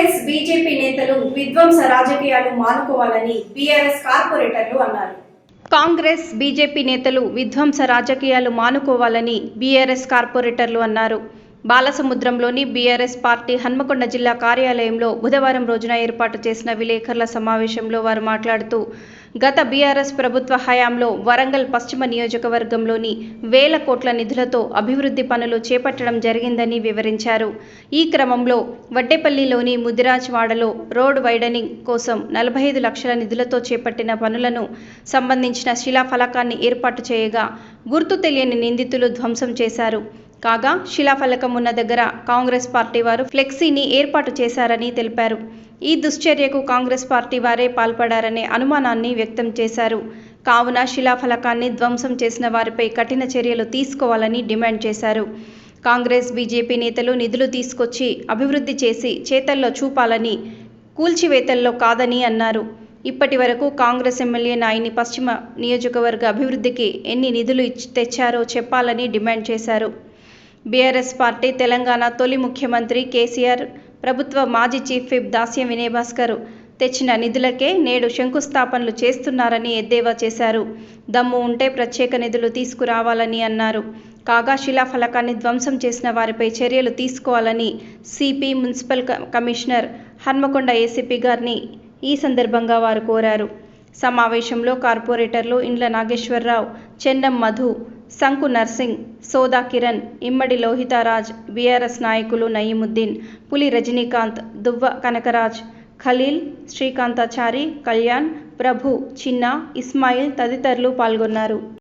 Congress BJP నేతలు విధ్వంస రాజకీయాలు మానుకోవాలని బీఆర్ఎస్ కార్పొరేటర్లు అన్నారు. కాంగ్రెస్ బీజేపీ నేతలు విధ్వంస రాజకీయాలు మానుకోవాలని బీఆర్ఎస్ కార్పొరేటర్లు అన్నారు. బాలసముద్రంలోని బీఆర్ఎస్ పార్టీ హన్మకొండ జిల్లా కార్యాలయంలో బుధవారం రోజున ఏర్పాటు చేసిన విలేకరుల సమావేశంలో వారు మాట్లాడుతూ గత బీఆర్ఎస్ ప్రభుత్వ హయాంలో వరంగల్ పశ్చిమ నియోజకవర్గంలోని వేల కోట్ల నిధులతో అభివృద్ధి పనులు చేపట్టడం జరిగిందని వివరించారు. ఈ క్రమంలో వడ్డేపల్లిలోని ముదిరాజ్ వాడలో రోడ్ వైడనింగ్ కోసం నలభై ఐదు లక్షల నిధులతో చేపట్టిన పనులను సంబంధించిన శిలాఫలకాన్ని ఏర్పాటు చేయగా గుర్తు తెలియని నిందితులు ధ్వంసం చేశారు. కాగా శిలాఫలకం ఉన్న దగ్గర కాంగ్రెస్ పార్టీ వారు ఫ్లెక్సీని ఏర్పాటు చేశారని తెలిపారు. ఈ దుశ్చర్యకు కాంగ్రెస్ పార్టీ వారే పాల్పడారనే అనుమానాన్ని వ్యక్తం చేశారు. కావున శిలాఫలకాన్ని ధ్వంసం చేసిన వారిపై కఠిన చర్యలు తీసుకోవాలని డిమాండ్ చేశారు. కాంగ్రెస్ బీజేపీ నేతలు నిధులు తీసుకొచ్చి అభివృద్ధి చేసి చేతల్లో చూపాలని కూల్చివేతల్లో కాదని అన్నారు. ఇప్పటి వరకు కాంగ్రెస్ ఎమ్మెల్యే నాయని పశ్చిమ నియోజకవర్గ అభివృద్ధికి ఎన్ని నిధులు తెచ్చారో చెప్పాలని డిమాండ్ చేశారు. బీఆర్ఎస్ పార్టీ తెలంగాణ తొలి ముఖ్యమంత్రి కేసీఆర్ ప్రభుత్వ మాజీ చీఫ్ విప్ దాస్యం వినయభాస్కర్ తెచ్చిన నిధులకే నేడు శంకుస్థాపనలు చేస్తున్నారని ఎద్దేవా చేశారు. దమ్ము ఉంటే ప్రత్యేక నిధులు తీసుకురావాలని అన్నారు. కాగా శిలాఫలకాన్ని ధ్వంసం చేసిన వారిపై చర్యలు తీసుకోవాలని సిపి మున్సిపల్ క- కమిషనర్ హన్మకొండ ఏసీపీ గారిని ఈ సందర్భంగా వారు కోరారు. సమావేశంలో కార్పొరేటర్లు ఇండ్ల నాగేశ్వరరావు చెన్నం మధు శంకు నర్సింగ్ సోదా కిరణ్ ఇమ్మడి లోహితారాజ్ బీఆర్ఎస్ నాయకులు నయీముద్దీన్ పులి రజనీకాంత్ దువ్వ కనకరాజ్ ఖలీల్ శ్రీకాంతాచారి కళ్యాణ్ ప్రభు చిన్న ఇస్మాయిల్ తదితరులు పాల్గొన్నారు.